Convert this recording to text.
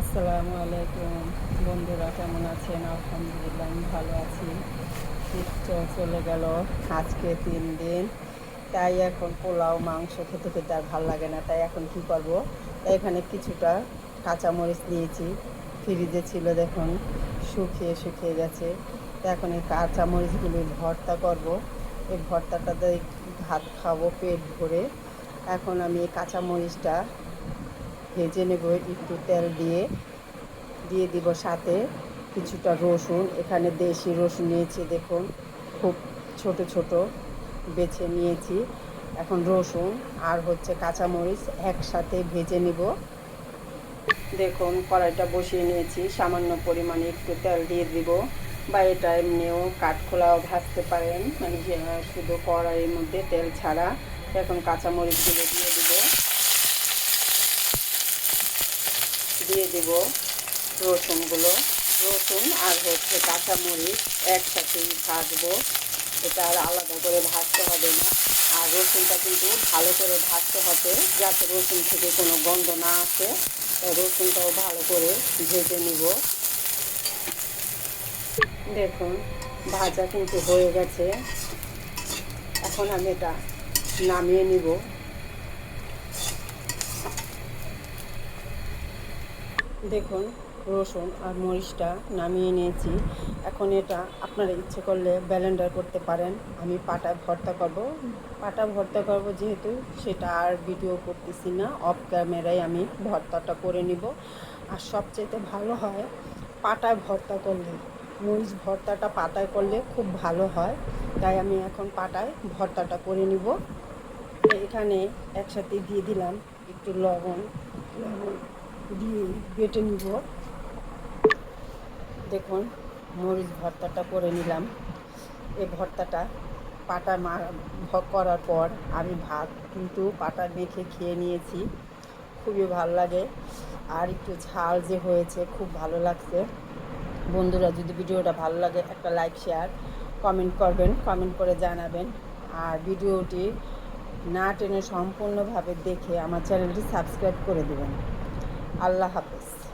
আসসালামু আলাইকুম। বন্ধুরা, কেমন আছেন? আলহামদুলিল্লাহ, আমি ভালো আছি। শীত চলে গেল, আজকে তিন দিন। তাই এখন পোলাও, মাংস খেতে খেতে আর ভালো লাগে না। তাই এখন কি করব? এখানে কিছুটা কাঁচামরিচ নিয়েছি। ফ্রিজে ছিল, দেখুন, শুকিয়ে শুকিয়ে গেছে। তাই এখন এই কাঁচামরিচগুলি ভর্তা করব। এই ভর্তাটা দিয়ে ভাত খাব, পেট ভরে। এখন আমি এই কাঁচামরিচটা ভেজে নেব একটু তেল দিয়ে। দিয়ে দিব সাথে কিছুটা রসুন। এখানে দেশি রসুন নিয়েছি, দেখুন, খুব ছোট ছোট বেছে নিয়েছি। এখন রসুন আর হচ্ছে কাঁচামরিচ একসাথে ভেজে নিব। দেখুন, কড়াইটা বসিয়ে নিয়েছি, সামান্য পরিমাণে একটু তেল দিয়ে দিব। বা এটা এমনিও কাঠখোলাও ভাজতে পারেন। মানে শুধু কড়াইয়ের মধ্যে তেল ছাড়া। এখন কাঁচামরিচগুলো দিয়ে দিব রসুনগুলো। রসুন আর হচ্ছে কাঁচামরিচ একসাথেই ভাজবো। এটা আর আলাদা করে ভাজতে হবে না। আর রসুনটা কিন্তু ভালো করে ভাজতে হবে, যাতে রসুন থেকে কোনো গন্ধ না আসে। রসুনটাও ভালো করে ভেজে নিব। দেখুন, ভাজা কিন্তু হয়ে গেছে। এখন আমি এটা নামিয়ে নিব। দেখুন, রসুন আর মরিচটা নামিয়ে নিয়েছি। এখন এটা আপনারা ইচ্ছে করলে ব্যালেন্ডার করতে পারেন। আমি পাটা ভর্তা করব। পাটা ভর্তা করব যেহেতু সেটা আর ভিডিও করতেছি না। অফ ক্যামেরায় আমি ভর্তাটা করে নিব। আর সবচেয়ে ভালো হয় পাটায় ভর্তা করলে। মরিচ ভর্তাটা পাতায় করলে খুব ভালো হয়। তাই আমি এখন পাটায় ভর্তাটা করে নিব। এখানে একসাথে দিয়ে দিলাম একটু লবণ। লবণ। দিয়ে বেটে নিব। দেখুন, মরিচ ভর্তাটা করে নিলাম। এই ভর্তাটা পাটা মা করার পর আমি ভাত কিন্তু পাটা মেখে খেয়ে নিয়েছি। খুবই ভালো লাগে। আর একটু ঝাল যে হয়েছে, খুব ভালো লাগছে। বন্ধুরা, যদি ভিডিওটা ভালো লাগে, একটা লাইক শেয়ার কমেন্ট করবেন কমেন্ট করে জানাবেন। আর ভিডিওটি না টেনে সম্পূর্ণভাবে দেখে আমার চ্যানেলটি সাবস্ক্রাইব করে দেবেন। আল্লাহ হাফেজ।